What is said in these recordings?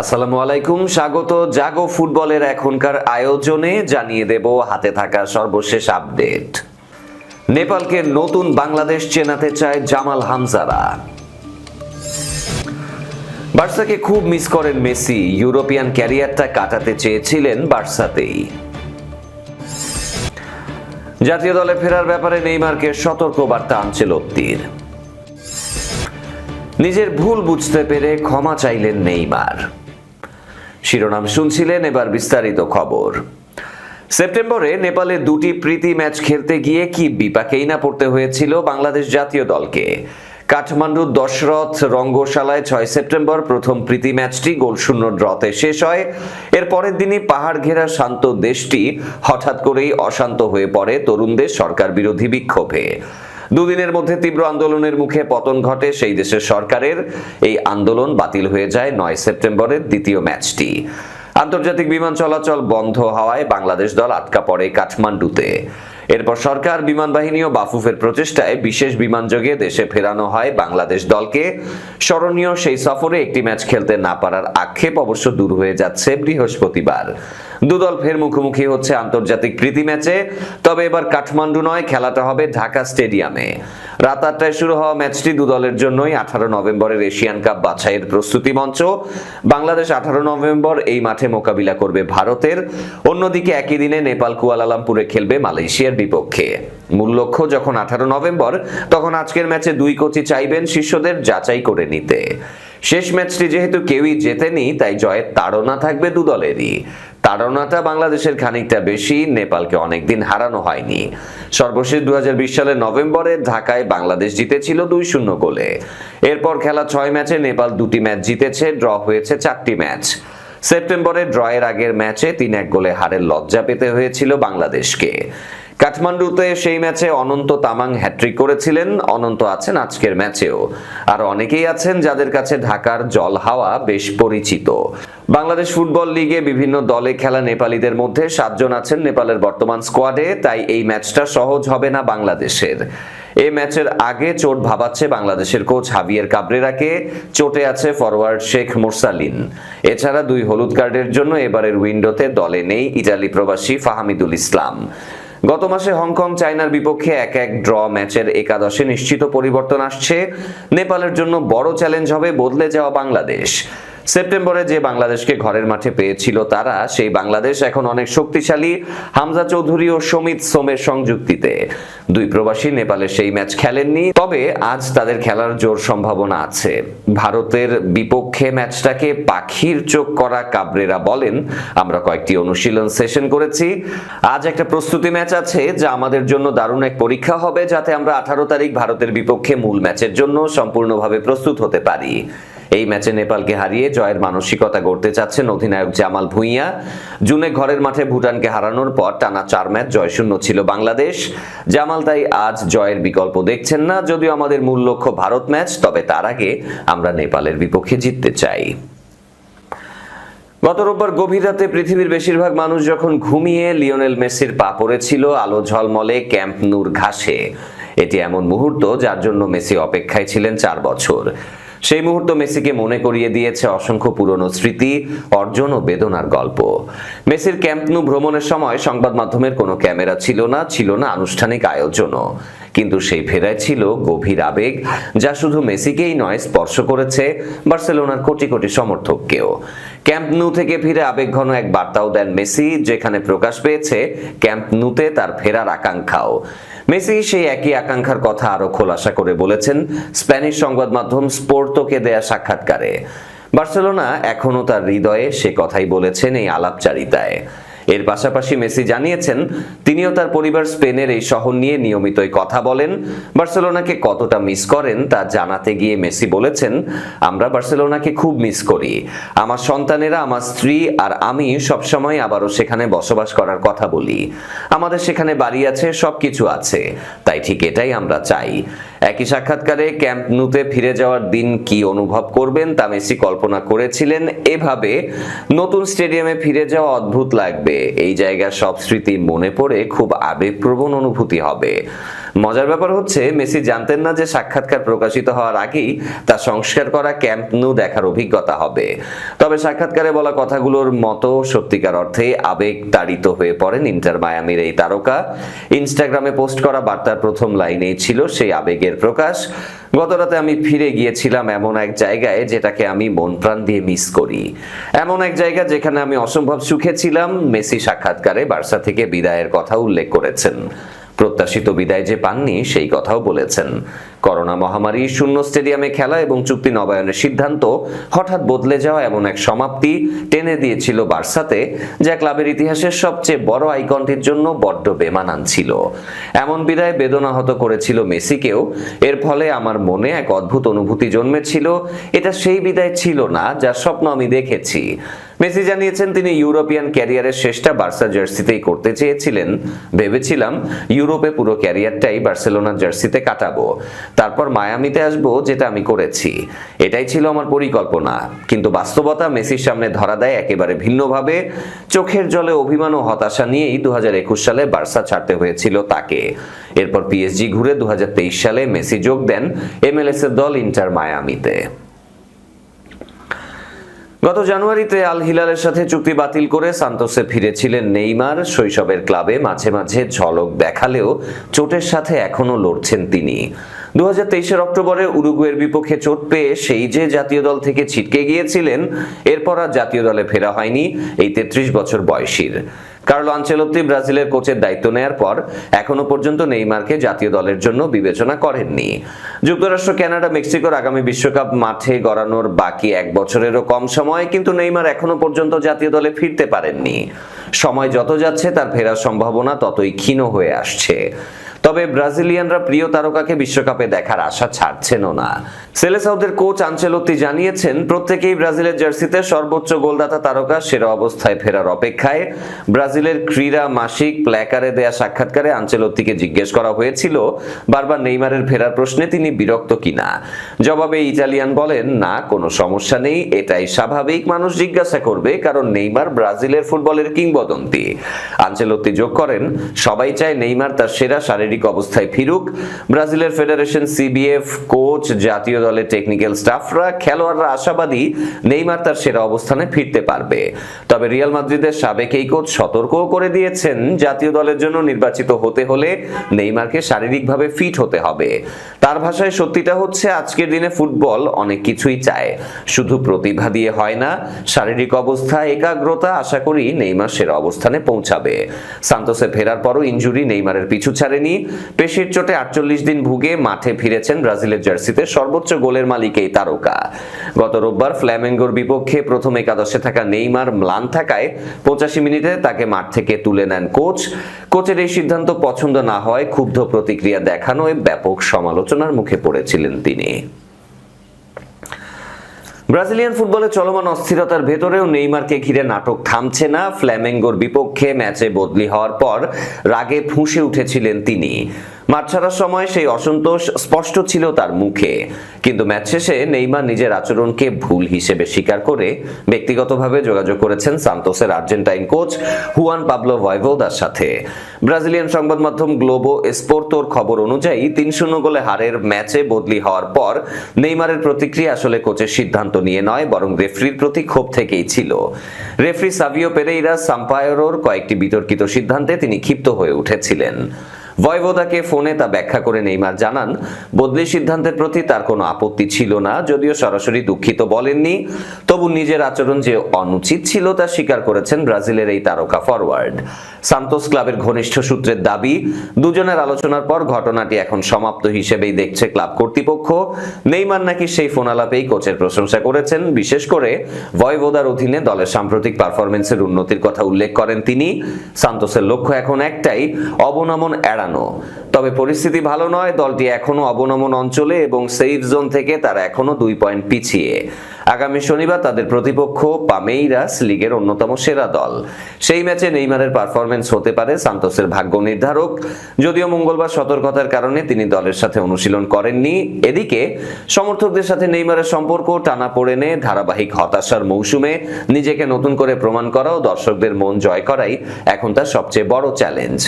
আসসালামু আলাইকুম, স্বাগত জাগো ফুটবলের এখনকার আয়োজনে। জানিয়ে দেব হাতে থাকা সর্বশেষ আপডেট। নেপালকে নতুন বাংলাদেশ চেনাতে চায় জামাল হামজারা। বার্সাকে খুব মিস করেন মেসি, ইউরোপিয়ান ক্যারিয়ারটা কাটাতে চেয়েছিলেন বার্সাতেই। জাতীয় দলে ফেরার ব্যাপারে নেইমারকে সতর্ক বার্তা আনচেলত্তির নিজের ভুল বুঝতে পেরে ক্ষমা চাইলেন নেইমার। শিরোনাম শুনছিলেন এবার বিস্তারিত খবর। সেপ্টেম্বরে নেপালে দুটি প্রীতি ম্যাচ খেলতে গিয়ে কি বিপাকেই না পড়তে হয়েছিল বাংলাদেশ জাতীয় দলকে? কাঠমান্ডুর দশরথ রঙ্গশালায় ছয় সেপ্টেম্বর প্রথম প্রীতি ম্যাচটি গোলশূন্য ড্রতে শেষ হয়। এর পরের দিনই পাহাড় ঘেরা শান্ত দেশটি হঠাৎ করেই অশান্ত হয়ে পড়ে তরুণদের সরকার বিরোধী বিক্ষোভে। দুদিনের মধ্যে তীব্র আন্দোলনের মুখে পতন ঘটে সেই দেশের সরকারের। এই আন্দোলন বাতিল হয়ে যায় নয় সেপ্টেম্বরের দ্বিতীয় ম্যাচটি। আন্তর্জাতিক বিমান চলাচল বন্ধ হওয়ায় বাংলাদেশ দল আটকা পড়ে কাঠমান্ডুতে। এরপর সরকার বিমান বাহিনী ও বাফুফের প্রচেষ্টায় বিশেষ বিমান যোগে দেশে ফেরানো হয় বাংলাদেশ দলকে। স্মরণীয় সেই সফরে একটি ম্যাচ খেলতে না পারার আক্ষেপ অবশ্য দূর হয়ে যাচ্ছে বৃহস্পতিবার। দুদল ফের মুখোমুখি হচ্ছে আন্তর্জাতিক প্রীতি ম্যাচে। তবে এবার কাঠমান্ডু নয়, খেলাটা হবে ঢাকা স্টেডিয়ামে। রাত আটটায় শুরু হওয়া ম্যাচটি দুদলের জন্যই আঠারো নভেম্বরের এশিয়ান কাপ বাছাইয়ের প্রস্তুতি মঞ্চ। বাংলাদেশ আঠারো নভেম্বর এই মাঠে মোকাবিলা করবে ভারতের। অন্যদিকে একই দিনে নেপাল কুয়ালালামপুরে খেলবে মালয়েশিয়ার বিপক্ষে। মূল লক্ষ্য যখন আঠারো নভেম্বর, তখন আজকের ম্যাচে দুই কোচই চাইবেন শিষ্যদের যাচাই করে নিতে। শেষ ম্যাচটি যেহেতু কেউই জেতেনি, তাই জয়ের তাড়না থাকবে দু দলেরই তাড়নাটা বাংলাদেশের খানিকটা বেশি, নেপালকে অনেকদিন হারানো হয়নি। সর্বশেষ দু সালে নভেম্বরে ঢাকায় বাংলাদেশ জিতেছিল দুই শূন্য গোলে। এরপর খেলা ছয় ম্যাচে নেপাল দুটি ম্যাচ জিতেছে, ড্র হয়েছে চারটি ম্যাচ। সেপ্টেম্বরে ড্রয়ের আগের ম্যাচে তিন এক গোলে হারের লজ্জা পেতে হয়েছিল বাংলাদেশকে। কাঠমান্ডুতে সেই ম্যাচে অনন্ত তামাং হ্যাট্রিক করেছিলেন। অনন্ত আছেন আজকের ম্যাচেও। আর অনেকেই আছেন যাদের কাছে ঢাকার জল হাওয়া বেশ পরিচিত। বাংলাদেশ ফুটবল লিগে বিভিন্ন দলে খেলা নেপালিদের মধ্যে সাতজন আছেন নেপালের বর্তমান স্কোয়াডে, তাই এই ম্যাচটা সহজ হবে না বাংলাদেশের। এই ম্যাচের আগে চোট ভাবাচ্ছে বাংলাদেশের কোচ হাবিয়ের কাবরেরাকে। চোটে আছে ফরওয়ার্ড শেখ মোরসালিন। এছাড়া দুই হলুদ কার্ডের জন্য এবারের উইন্ডোতে দলে নেই ইটালি প্রবাসী ফাহামিদুল ইসলাম। গত মাসে হংকং চায়নার বিপক্ষে এক এক ড্র ম্যাচের একাদশে নিশ্চিত পরিবর্তন আসছে। নেপালের জন্য বড় চ্যালেঞ্জ হবে বদলে যাওয়া বাংলাদেশ। সেপ্টেম্বরে যে বাংলাদেশকে ঘরের মাঠে পেয়েছিল তারা, সেই বাংলাদেশ এখন অনেক শক্তিশালী। হামজা চৌধুরী ও সমিত সোমের সংযুক্তিতে। দুই প্রবাসী নেপালে সেই ম্যাচ খেলেননি, তবে আজ তাদের খেলার জোর সম্ভাবনা আছে। ভারতের বিপক্ষে ম্যাচটাকে পাখির চোখ করা কাবরেরা বলেন, আমরা কয়েকটি অনুশীলন সেশন করেছি। আজ একটা প্রস্তুতি ম্যাচ আছে, যা আমাদের জন্য দারুণ এক পরীক্ষা হবে, যাতে আমরা আঠারো তারিখ ভারতের বিপক্ষে মূল ম্যাচের জন্য সম্পূর্ণভাবে প্রস্তুত হতে পারি। এই ম্যাচে নেপালকে হারিয়ে জয়ের মানসিকতা গড়তে চাচ্ছেন অধিনায়ক জামাল ভুঁইয়া। জুনে ঘরের মাঠে ভুটানকে হারানোর পর টানা চার ম্যাচ জয়শূন্য ছিল বাংলাদেশ। জামাল তাই আজ জয়ের বিকল্প দেখছেন না, যদিও আমাদের মূল লক্ষ্য ভারত ম্যাচ, তবে তার আগে আমরা নেপালের বিপক্ষে জিততে চাই। গত রোববার গভীর রাতে পৃথিবীর বেশিরভাগ মানুষ যখন ঘুমিয়ে লিওনেল মেসির পা পড়েছিল, আলো ঝলমলে ক্যাম্প নূর ঘাসে। এটি এমন মুহূর্ত যার জন্য মেসি অপেক্ষায় ছিলেন চার বছর। সেই মুহূর্ত মেসিকে মনে করিয়ে দিয়েছে অসংখ্য পুরনো স্মৃতি, অর্জন ও বেদনার গল্প। মেসির ক্যাম্পনু ভ্রমণের সময় সংবাদ মাধ্যমের কোনো ক্যামেরা ছিল না ছিল না আনুষ্ঠানিক আয়োজনও। কিন্তু সেই ফেরায় ছিল গভীর আবেগ, যা শুধু মেসিকেই নয়, স্পর্শ করেছে বার্সেলোনার কোটি কোটি সমর্থককেও। ক্যাম্প নু থেকে ফিরে আবেগঘন এক বার্তাও দেন মেসি, যেখানে প্রকাশ পেয়েছে ক্যাম্প নুতে তার ফেরার আকাঙ্ক্ষাও। মেসি সেই একই আকাঙ্ক্ষার কথা আরও খোলাসা করে বলেছেন স্প্যানিশ সংবাদ মাধ্যম স্পোর্টোকে দেয়া সাক্ষাৎকারে। বার্সেলোনা এখনও তার হৃদয়ে সে কথাই বলেছেন এই আলাপচারিতায়। এর পাশাপাশি মেসি জানিয়েছেন তিনিও তার পরিবার স্পেনের এই শহর নিয়ে নিয়মিতই কথা বলেন। বার্সেলোনাকে কতটা মিস করেন তা জানাতে গিয়ে মেসি বলেছেন, আমরা বার্সেলোনাকে খুব মিস করি। আমার সন্তানেরা, আমার স্ত্রী আর আমি সবসময় আবারও সেখানে বসবাস করার কথা বলি। আমাদের সেখানে বাড়ি আছে, সবকিছু আছে। তাই ঠিক এটাই আমরা চাই। একই সাক্ষাৎকারে ক্যাম্প নুতে ফিরে যাওয়ার দিন কি অনুভব করবেন তা মেসি কল্পনা করেছিলেন। এভাবে নতুন স্টেডিয়ামে ফিরে যাওয়া অদ্ভুত লাগবে। এই জায়গার সব স্মৃতি মনে পড়ে খুব আবেগপ্রবণ অনুভূতি হবে। মজার ব্যাপার হচ্ছে, মেসি জানতেন না যে সাক্ষাৎকার প্রকাশিত হওয়ার আগেই তার সংস্কার করা ক্যাম্প নু দেখার অভিজ্ঞতা হবে। তবে সাক্ষাৎকারে বলা কথাগুলোর মতো সত্যিকার অর্থে আবেগ তাড়িত হয়ে পড়েন ইন্টার মায়ামির এই তারকা। ইনস্টাগ্রামে পোস্ট করা বার্তার প্রথম লাইনেই ছিল সেই আবেগের প্রকাশ। গতরাতে আমি ফিরে গিয়েছিলাম এমন এক জায়গায় যেটাকে আমি মন প্রাণ দিয়ে মিস করি। এমন এক জায়গা যেখানে আমি অসম্ভব সুখে ছিলাম। মেসি সাক্ষাৎকারে বার্সা থেকে বিদায়ের কথা উল্লেখ করেছেন। প্রত্যাশিত বিদায় যে পাননি, সেই কথাও বলেছেন। করোনা মহামারী, শূন্য স্টেডিয়ামে খেলা এবং চুক্তি নবায়নের সিদ্ধান্ত হঠাৎ বদলে যাওয়া এমন এক সমাপ্তি টেনে দিয়েছিল বার্সাতে, যা ক্লাবের ইতিহাসের সবচেয়ে বড় আইকনটির জন্য বড্ড বেমানান ছিল। এমন বিদায় বেদনাহত করেছিল মেসিকেও। এর ফলে আমার মনে এক অদ্ভুত অনুভূতি জন্মেছিল। এটা সেই বিদায় ছিল না, যার স্বপ্ন আমি দেখেছি। মেসি জানিয়েছেন তিনি ইউরোপিয়ান ক্যারিয়ারের শেষটা বার্সা জার্সিতেই করতে চেয়েছিলেন। ভেবেছিলাম ইউরোপে পুরো ক্যারিয়ারটাই বার্সেলোনা জার্সিতে কাটাবো। তারপর মায়ামিতে আসব, যেটা আমি করেছি। এটাই ছিল আমার পরিকল্পনা। কিন্তু বাস্তবতা মেসির সামনে ধরা দেয় একেবারে ভিন্নভাবে। চোখের জলে অভিমান ও হতাশা নিয়েই দু হাজার একুশ সালে বার্সা ছাড়তে হয়েছিল তাকে। এরপর পিএসজি ঘুরে দু হাজার তেইশ সালে মেসি যোগ দেন এমএলএস এর দল ইন্টার মায়ামিতে। গত জানুয়ারিতে আল হিলালের সাথে চুক্তি বাতিল করে সান্তোসে ফিরেছিলেন নেইমার। শৈশবের ক্লাবে মাঝে মাঝে ঝলক দেখালেও চোটের সাথে এখনও লড়ছেন তিনি। দু হাজার অক্টোবরে উরুগুয়ের বিপক্ষে চোট পেয়ে সেই যে জাতীয় দল থেকে ছিটকে গিয়েছিলেন, এরপর আর জাতীয় দলে ফেরা হয়নি এই তেত্রিশ বছর বয়সীর। কার্লো আঞ্চেলত্তি ব্রাজিলের কোচের দায়িত্ব নেয়ার পর এখনও পর্যন্ত নেইমারকে জাতীয় দলের জন্য বিবেচনা করেননি। যুক্তরাষ্ট্র, কানাডা, মেক্সিকোর আগামী বিশ্বকাপ মাঠে গড়ানোর বাকি এক বছরেরও কম সময় কিন্তু নেইমার এখনও পর্যন্ত জাতীয় দলে ফিরতে পারেননি। সময় যত যাচ্ছে তার ফেরার সম্ভাবনা ততই ক্ষীণ হয়ে আসছে। তবে ব্রাজিলিয়ানরা প্রিয় তারকাকে বিশ্বকাপে দেখার আশা ছাড়ছেনও না। সেলেসাউদের কোচ আঞ্চেলত্তি জানিয়েছেন, প্রত্যেকেই ব্রাজিলের জার্সিতে সর্বোচ্চ গোলদাতা তারকা সেরা অবস্থায় ফেরার অপেক্ষায়। ব্রাজিলের ক্রীড়া মাসিক প্ল্যাকারে দেয়া সাক্ষাৎকারে আঞ্চেলত্তিকে জিজ্ঞেস করা হয়েছিল, বারবার নেইমারের ফেরার প্রশ্নে তিনি বিরক্ত কিনা? জবাবে ইটালিয়ান বলেন, না, কোনো সমস্যা নেই, এটাই স্বাভাবিক। মানুষ জিজ্ঞাসা করবে, কারণ নেইমার ব্রাজিলের ফুটবলের কিংবদন্তি। আঞ্চেলত্তি যোগ করেন, সবাই চায় নেইমার তার সেরা শারীরিক অবস্থায় ফিরুক। ব্রাজিলের ফেডারেশন সিবিএফ কোচ, জাতীয় দলের টেকনিক্যাল স্টাফরা খেলোয়াড়রা আশাবাদী নেইমার তার সেরা অবস্থানে ফিরতে পারবে। তবে রিয়াল মাদ্রিদের সাবেক এই কোচ সতর্ক করে দিয়েছেন, জাতীয় দলের জন্য নির্বাচিত হতে হলে নেইমারকে শারীরিকভাবে ফিট হতে হবে। তার ভাষায় সত্যিটা হচ্ছে, আজকের দিনে ফুটবল অনেক কিছুই চায়। শুধু প্রতিভা দিয়ে হয় না, শারীরিক অবস্থা, একাগ্রতা, আশা করি নেইমার সেরা অবস্থানে পৌঁছাবে। সান্তোসে ফেরার পরও ইনজুরি নেইমারের পিছু ছাড়েনি। পেশির চোটে আটচল্লিশ দিন ভুগে মাঠে ফিরেছেন ব্রাজিলের জার্সিতে সর্বোচ্চ গোলের মালিক এই তারকা। গত রোববার ফ্ল্যামেঙ্গোর বিপক্ষে প্রথম একাদশে থাকা নেইমার ম্লান থাকায় পঁচাশি মিনিটে তাকে মাঠ থেকে তুলে নেন কোচ। কোচের এই সিদ্ধান্ত পছন্দ না হয় ক্ষুব্ধ প্রতিক্রিয়া দেখানোয় ব্যাপক সমালোচনার মুখে পড়েছিলেন তিনি। ব্রাজিলিয়ান ফুটবলে চলমান অস্থিরতার ভেতরেও নেইমারকে ঘিরে নাটক থামছে না। ফ্ল্যামেঙ্গোর বিপক্ষে ম্যাচে বদলি হওয়ার পর রাগে ফুঁসে উঠেছিলেন তিনি। মাঠ ছাড়ার সময় সেই অসন্তোষ স্পষ্ট ছিল তার মুখে। কিন্তু ম্যাচ শেষে নেইমার নিজের আচরণকে ভুল হিসেবে স্বীকার করে ব্যক্তিগতভাবে যোগাযোগ করেছেন সান্তোসের আর্জেন্টাইন কোচ হুয়ান পাবলো ভয়ভোদার সাথে। ব্রাজিলিয়ান সংবাদ মাধ্যম গ্লোবো স্পোর্তোর খবর অনুযায়ী তিন শূন্য গোলে হারের ম্যাচে বদলি হওয়ার পর নেইমারের প্রতিক্রিয়া আসলে কোচের সিদ্ধান্ত নিয়ে নয়, বরং রেফরির প্রতি ক্ষোভ থেকেই ছিল। রেফরি সাভিও পেরেইরা সাম্পায়রোর কয়েকটি বিতর্কিত সিদ্ধান্তে তিনি ক্ষিপ্ত হয়ে উঠেছিলেন। ভয়ভোদাকে ফোনে তা ব্যাখ্যা করে নেইমার জানান বদলি সিদ্ধান্তের প্রতি তার কোনো আপত্তি ছিল না, যদিও সরাসরি দুঃখিত বলেননি। তবু নিজের আচরণ যে অনুচিত ছিল তা স্বীকার করেছেন ব্রাজিলের এই তারকা ফরওয়ার্ড। সান্তোস ক্লাবের ঘনিষ্ঠ সূত্রের দাবি, দুজনের আলোচনার পর ঘটনাটি এখন সমাপ্ত হিসেবেই দেখছে ক্লাব কর্তৃপক্ষ। নেইমার নাকি সেই ফোনালাপেই কোচের প্রশংসা করেছেন, বিশেষ করে ভয়ভোদার অধীনে দলের সাম্প্রতিক পারফরমেন্সের উন্নতির কথা উল্লেখ করেন তিনি। সান্তোসের লক্ষ্য এখন একটাই, অবনমন এড়ানো তবে পরিস্থিতি ভালো নয়, দলটি এখনও অবনমন অঞ্চলে এবং সেফ জোন থেকে তারা এখনও দুই পয়েন্ট পিছিয়ে। আগামী শনিবার তাদের প্রতিপক্ষ পামেইরাস লিগের অন্যতম সেরা দল। সেই ম্যাচে নেইমারের পারফরমেন্স হতে পারে সান্তোসের ভাগ্য নির্ধারক। যদিও মঙ্গলবার সতর্কতার কারণে তিনি দলের সাথে অনুশীলন করেননি। এদিকে সমর্থকদের সাথে নেইমারের সম্পর্ক টানা পড়েনে ধারাবাহিক হতাশার মৌসুমে। নিজেকে নতুন করে প্রমাণ করা ও দর্শকদের মন জয় করাই এখন তার সবচেয়ে বড় চ্যালেঞ্জ।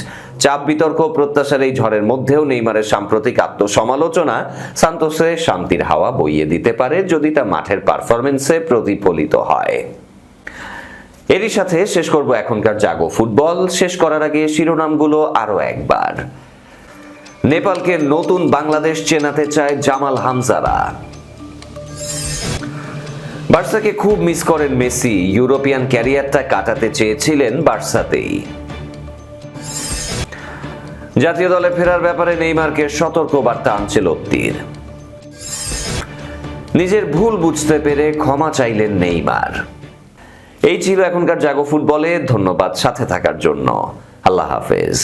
চাপ, বিতর্ক প্রত্যাশার এই ঝড়ের মধ্যেও নেইমারের সাম্প্রতিক আত্মসমালোচনা সান্তোসে শান্তির হাওয়া বইয়ে দিতে পারে। যদি তা মাঠের পারফরমেন্সে প্রতিফলিত হয়। এরই সাথে শেষ করব এখনকার জাগো ফুটবল। শেষ করার আগে শিরোনামগুলো আরও একবার। নেপালকে নতুন বাংলাদেশ চেনাতে চায় জামাল হামজারা। বার্সাকে খুব মিস করেন মেসি। ইউরোপিয়ান ক্যারিয়ারটা কাটাতে চেয়েছিলেন বার্সাতেই। জাতীয় দলে ফেরার ব্যাপারে নেইমারকে সতর্ক বার্তা আনচেলত্তির নিজের ভুল বুঝতে পেরে ক্ষমা চাইলেন নেইমার। এই ছিল এখনকার জাগো ফুটবলে, ধন্যবাদ সাথে থাকার জন্য। আল্লাহ হাফেজ।